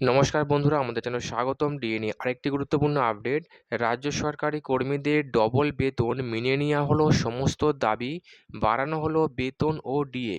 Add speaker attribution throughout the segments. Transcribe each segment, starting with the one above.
Speaker 1: নমস্কার বন্ধুরা, আমাদের চ্যানেল স্বাগতম। ডিএনএ আরেকটি গুরুত্বপূর্ণ আপডেট রাজ্য সরকারি কর্মীদের ডবল বেতন মেনে নেওয়া হলো, সমস্ত দাবি বাড়ানো হলো বেতন ও ডিএ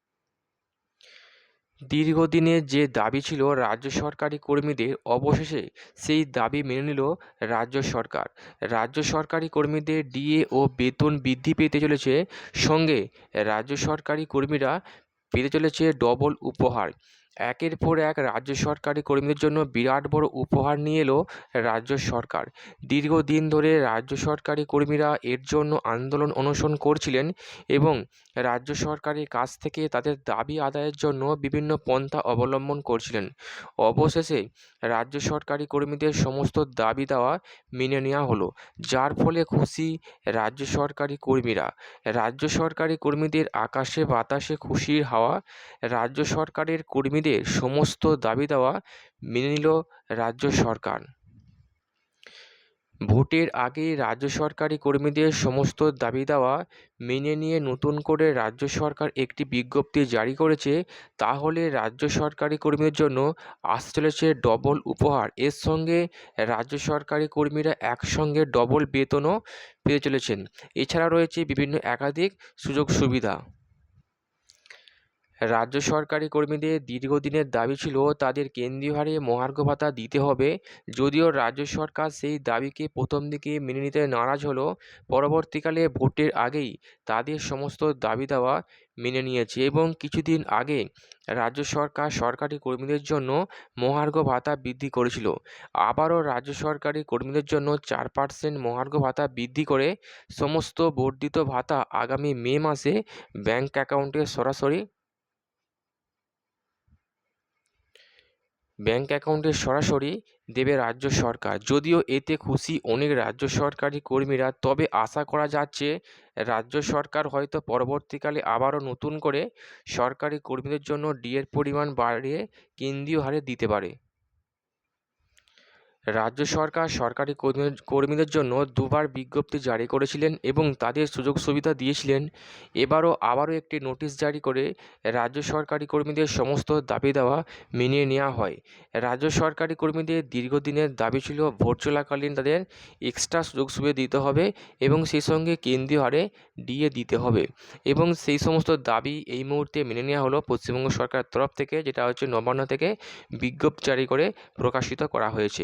Speaker 1: দীর্ঘদিনের যে দাবি ছিল রাজ্য সরকারি কর্মীদের, অবশেষে সেই দাবি মেনে নিল রাজ্য সরকার। রাজ্য সরকারি কর্মীদের ডিএ ও বেতন বৃদ্ধি পেতে চলেছে। সঙ্গে রাজ্য সরকারি কর্মীরা পেতে চলেছে ডবল উপহার। একের পর এক রাজ্য সরকারি কর্মীদের জন্য বিরাট বড় উপহার নিয়ে এলো রাজ্য সরকার। দীর্ঘদিন ধরে রাজ্য সরকারি কর্মীরা এর জন্য আন্দোলন অনশন করছিলেন এবং রাজ্য সরকারের কাছ থেকে তাদের দাবি আদায়ের জন্য বিভিন্ন পন্থা অবলম্বন করছিলেন। অবশেষে রাজ্য সরকারি কর্মীদের সমস্ত দাবি দেওয়া মেনে নেওয়া হলো, যার ফলে খুশি রাজ্য সরকারি কর্মীরা। রাজ্য সরকারি কর্মীদের আকাশে বাতাসে খুশির হাওয়া, রাজ্য সরকারের কর্মীদের সমস্ত দাবি দেওয়া মেনে নিল রাজ্য সরকার। ভোটের আগে রাজ্য সরকারি কর্মীদের সমস্ত দাবি দেওয়া মেনে নিয়ে নতুন করে রাজ্য সরকার একটি বিজ্ঞপ্তি জারি করেছে, তাহলে রাজ্য সরকারি কর্মীদের জন্য আসতে চলেছে ডবল উপহার। এর সঙ্গে রাজ্য সরকারি কর্মীরা একসঙ্গে ডবল বেতনও পেয়ে চলেছেন। এছাড়া রয়েছে বিভিন্ন একাধিক সুযোগ সুবিধা। রাজ্য সরকারি কর্মীদের দীর্ঘদিনের দাবি ছিল তাদের কেন্দ্রীয় হারে মহার্ঘ ভাতা দিতে হবে। যদিও রাজ্য সরকার সেই দাবিকে প্রথম দিকে মেনে নিতে নারাজ হলেও পরবর্তীকালে ভোটের আগেই তাদের সমস্ত দাবি দেওয়া মেনে নিয়েছে এবং কিছুদিন আগে রাজ্য সরকার সরকারি কর্মীদের জন্য মহার্ঘ ভাতা বৃদ্ধি করেছিল। আবারও রাজ্য সরকারি কর্মীদের জন্য চার পার্সেন্ট মহার্ঘ ভাতা বৃদ্ধি করে সমস্ত বর্ধিত ভাতা আগামী মে মাসে ব্যাঙ্ক অ্যাকাউন্টে সরাসরি ব্যাঙ্ক অ্যাকাউন্টে সরাসরি দেবে রাজ্য সরকার। যদিও এতে খুশি অনেক রাজ্য সরকারি কর্মীরা, তবে আশা করা যাচ্ছে রাজ্য সরকার হয়তো পরবর্তীকালে আবারও নতুন করে সরকারি কর্মীদের জন্য ডিএর পরিমাণ বাড়িয়ে কেন্দ্রীয় হারে দিতে পারে। রাজ্য সরকার সরকারি কর্মীদের জন্য দুবার বিজ্ঞপ্তি জারি করেছিলেন এবং তাদের সুযোগ সুবিধা দিয়েছিলেন। এবারও আবারও একটি নোটিশ জারি করে রাজ্য সরকারি কর্মীদের সমস্ত দাবি দেওয়া মেনে নেওয়া হয়। রাজ্য সরকারি কর্মীদের দীর্ঘদিনের দাবি ছিল ভোট চলাকালীন তাদের এক্সট্রা সুযোগ সুবিধা দিতে হবে এবং সেই সঙ্গে কেন্দ্রীয় হারে ডিএ দিতে হবে এবং সেই সমস্ত দাবি এই মুহূর্তে মেনে নেওয়া হলো পশ্চিমবঙ্গ সরকারের তরফ থেকে, যেটা হচ্ছে নবান্ন থেকে বিজ্ঞপ্তি জারি করে প্রকাশিত করা হয়েছে।